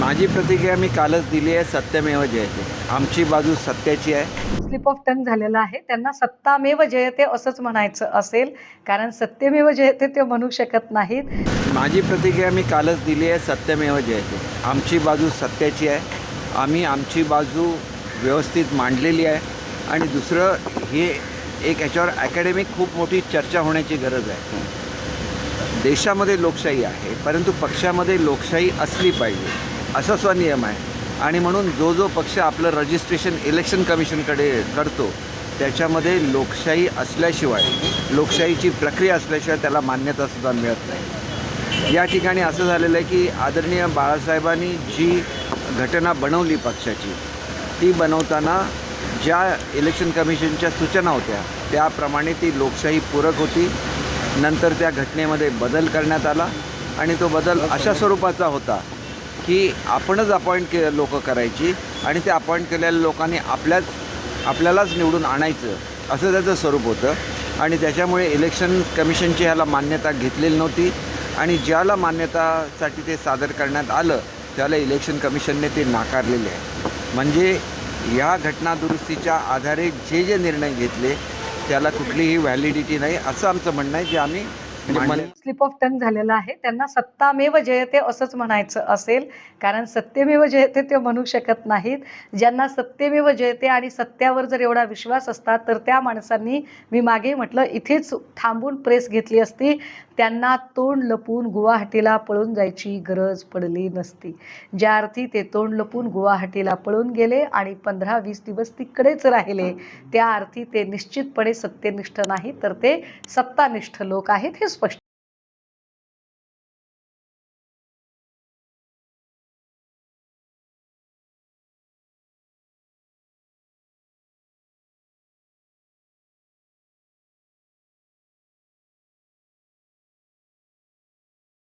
माझी प्रतिक्रिया मी कालच दिली आहे सत्यमेव जयते. आमची बाजू सत्याची आहे. स्लिप ऑफ टंग झालेला आहे. त्यांना सत्तामेव जयते असंच म्हणायचं असेल कारण सत्यमेव जयते ते म्हणू शकत नाहीत. माझी प्रतिक्रिया मी कालच दिली आहे सत्यमेव जयते. आमची बाजू सत्याची आहे. आम्ही आमची बाजू व्यवस्थित मांडलेली आहे. आणि दुसरं हे एक याच्यावर अकॅडमिक खूप मोठी चर्चा होण्याची गरज आहे. देशामध्ये लोकशाही आहे परंतु पक्षामध्ये लोकशाही असली पाहिजे. असा स्वनियम आहे. आणि म्हणून जो जो पक्ष आपलं रजिस्ट्रेशन इलेक्शन कमिशनकडे करतो त्याच्यामध्ये लोकशाही असल्याशिवाय लोकशाहीची प्रक्रिया असल्याशिवाय त्याला मान्यतासुद्धा मिळत नाही. या ठिकाणी असं झालेलं आहे की आदरणीय बाळासाहेबांनी जी घटना बनवली पक्षाची ती बनवताना ज्या इलेक्शन कमिशनच्या सूचना होत्या त्याप्रमाणे ती लोकशाही पूरक होती. नंतर त्या घटनेमध्ये बदल करण्यात आला आणि तो बदल अशा स्वरूपाचा होता की आपणच अपॉइंट के लोक करायची आणि ते अपॉइंट केलेल्या लोकांनी आपल्याच आपल्यालाच निवडून आणायचं असं त्याचं स्वरूप होतं. आणि त्याच्यामुळे इलेक्शन कमिशनची ह्याला मान्यता घेतलेली नव्हती. आणि ज्याला मान्यतासाठी ते सादर करण्यात आलं त्याला इलेक्शन कमिशनने ते नाकारलेले. आहे म्हणजे या घटना दुरुस्तीच्या आधारे जे जे निर्णय घेतले त्याला कुठलीही व्हॅलिडिटी नाही असं आमचं म्हणणं आहे. जे आम्ही स्लिप ऑफ टंग झालेला आहे. त्यांना सत्तामेव जयते असंच म्हणायचं असेल. कारण सत्यमेव जयते ते म्हणू शकत नाहीत. ज्यांना सत्यमेव जयते आणि सत्यावर जर एवढा विश्वास असता तर त्या माणसांनी मी मागे म्हटलं इथेच थांबून प्रेस घेतली असती. त्यांना तोंड लपून गुवाहाटीला पळून जायची गरज पडली नसती. ज्या अर्थी ते तोंड लपून गुवाहाटीला पळून गेले आणि पंधरा वीस दिवस तिकडेच राहिले त्या अर्थी ते निश्चितपणे सत्यनिष्ठ नाही तर ते सत्तानिष्ठ लोक आहेत हे स्पष्ट